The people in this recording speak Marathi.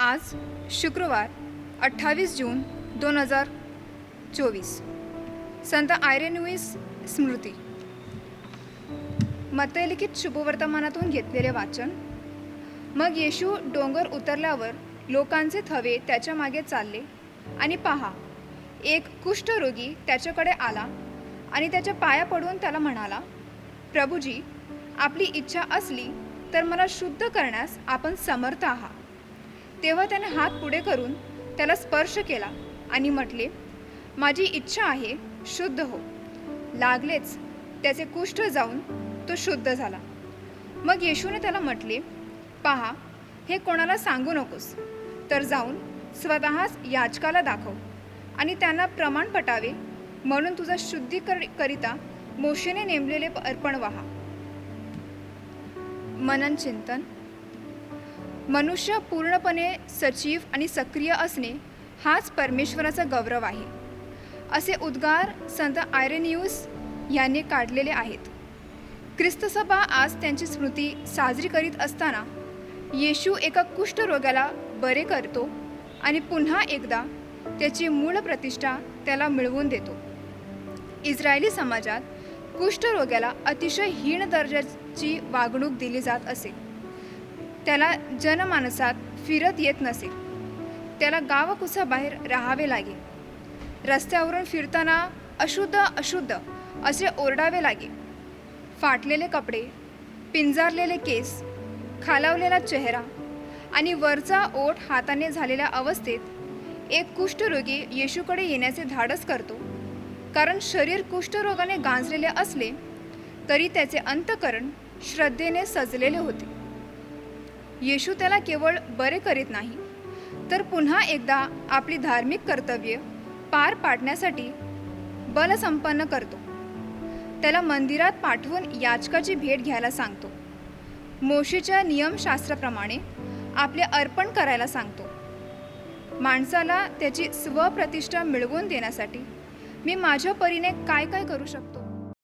आज शुक्रवार अठ्ठावीस जून दोन हजार चोवीस. संत आयरेनुईस स्मृती. मतलिखित शुभवर्तमानातून घेतलेले वाचन मग येशू डोंगर उतरल्यावर लोकांचे थवे त्याच्यामागे चालले आणि पहा एक कुष्ठरोगी त्याच्याकडे आला आणि त्याच्या पाया पडून त्याला म्हणाला प्रभूजी आपली इच्छा असली तर मला शुद्ध करण्यास आपण समर्थ आहात. तेव्हा त्याने हात पुढे करून त्याला स्पर्श केला आणि म्हटले माझी इच्छा आहे शुद्ध हो. लागलेच त्याचे कुष्ठ जाऊन तो शुद्ध झाला. मग येशूने त्याला म्हटले पहा हे कोणाला सांगू नकोस. तर जाऊन स्वतःच याचकाला दाखव आणि त्यांना प्रमाण पटावे म्हणून तुझा शुद्धीकर करिता मोशेने नेमलेले अर्पण व्हा. मनन चिंतन मनुष्य पूर्णपणे सजीव आणि सक्रिय असणे हाच परमेश्वराचा गौरव आहे. असे उद्गार संत आयरेनियूस यांनी काढलेले आहेत. ख्रिस्तसभा आज त्यांची स्मृती साजरी करीत असताना येशू एका कुष्ठरोग्याला बरे करतो आणि पुन्हा एकदा त्याची मूळ प्रतिष्ठा त्याला मिळवून देतो. इस्रायली समाजात कुष्ठरोग्याला अतिशय हीन दर्जाची वागणूक दिली जात असे. त्याला जनमानसात फिरत येत नसेल त्याला गावकुसाबाहेर राहावे लागे. रस्त्यावरून फिरताना अशुद्ध अशुद्ध असे ओरडावे लागे. फाटलेले कपडे पिंजारलेले केस खालावलेला चेहरा आणि वरचा ओठ हाताने झालेल्या अवस्थेत एक कुष्ठरोगी येशूकडे येण्याचे धाडस करतो. कारण शरीर कुष्ठरोगाने गांजलेले असले तरी त्याचे अंतकरण श्रद्धेने सजलेले होते. येशू त्याला केवळ बरे करीत नाही तर पुन्हा एकदा आपली धार्मिक कर्तव्ये पार पाडण्यासाठी बलसंपन्न करतो. त्याला मंदिरात पाठवून याचकाची भेट घ्यायला सांगतो. मोशीच्या नियमशास्त्राप्रमाणे आपले अर्पण करायला सांगतो. माणसाला त्याची स्वप्रतिष्ठा मिळवून देण्यासाठी मी माझ्या परीने काय काय करू शकतो?